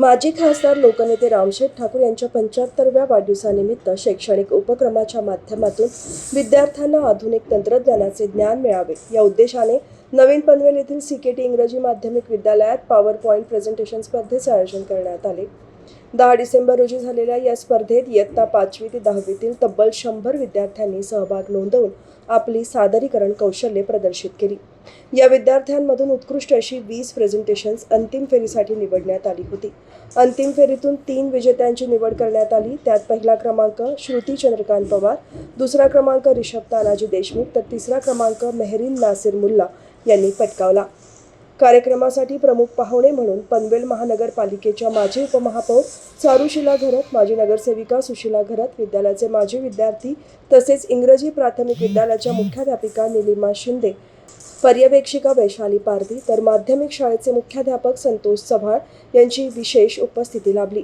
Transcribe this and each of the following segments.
माजी खासदार लोकनेते रामशेठ ठाकूर यांच्या पंच्याहत्तरव्या वाढदिवसानिमित्त शैक्षणिक उपक्रमाच्या माध्यमातून विद्यार्थ्यांना आधुनिक तंत्रज्ञानाचे ज्ञान मिळावे. या उद्देशाने नवीन पनवेल येथील सीकेटी इंग्रजी माध्यमिक विद्यालयात पॉवर पॉईंट प्रेझेंटेशन स्पर्धेचे आयोजन करण्यात आले. दहा डिसेंबर रोजी झालेल्या या स्पर्धेत इयत्ता पाचवी ते दहावीतील तब्बल शंभर विद्यार्थ्यांनी सहभाग नोंदवून आपली सादरीकरण कौशल्ये प्रदर्शित केली. या विद्यार्थ्यांमधून उत्कृष्ट अशी वीस प्रेझेंटेशन्स अंतिम फेरीसाठी निवडण्यात आली होती. अंतिम फेरीतून तीन विजेत्यांची निवड करण्यात आली. त्यात पहिला क्रमांक श्रुती चंद्रकांत पवार दुसरा क्रमांक रिषभ तानाजी देशमुख तर तिसरा क्रमांक मेहरीन नासिर मुल्ला यांनी पटकावला. कार्यक्रमासाठी प्रमुख पाहुणे म्हणून पनवेल महानगरपालिकेच्या माजी उपमहापौर चारुशिला घरत माजी नगरसेविका सुशिला घरत विद्यालयाचे माजी विद्यार्थी तसेच इंग्रजी प्राथमिक विद्यालयाच्या मुख्याध्यापिका निलिमा शिंदे पर्यवेक्षिका वैशाली पारधी तर माध्यमिक शाळेचे मुख्याध्यापक संतोष चव्हाण यांची विशेष उपस्थिती लाभली.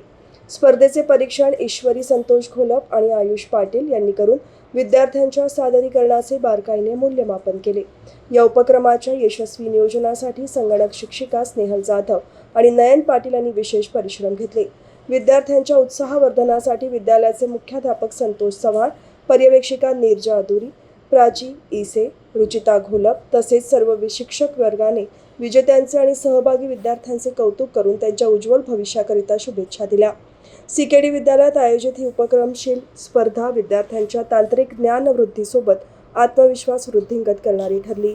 स्पर्धेचे परीक्षण ईश्वरी संतोष घोलप आणि आयुष पाटील यांनी करून विद्यार्थ्यांच्या सादरीकरणाचे बारकाईने मूल्यमापन केले. या उपक्रमाच्या यशस्वी नियोजनासाठी संगणक शिक्षिका स्नेहल जाधव आणि नयन पाटील यांनी विशेष परिश्रम घेतले. विद्यार्थ्यांच्या उत्साहवर्धनासाठी विद्यालयाचे मुख्याध्यापक संतोष चव्हाण पर्यवेक्षिका नीरजा अधुरी प्राची इसे रुचिता घोलप तसेच सर्व शिक्षक वर्गाने विजेत्यांचे आणि सहभागी विद्यार्थ्यांचे कौतुक करून त्यांच्या उज्ज्वल भविष्याकरिता शुभेच्छा दिल्या. सीकेडी विद्यालयात आयोजित ही उपक्रमशील स्पर्धा विद्यार्थ्यांच्या तांत्रिक ज्ञानवृद्धीसोबत आत्मविश्वास वृद्धिंगत करणारी ठरली.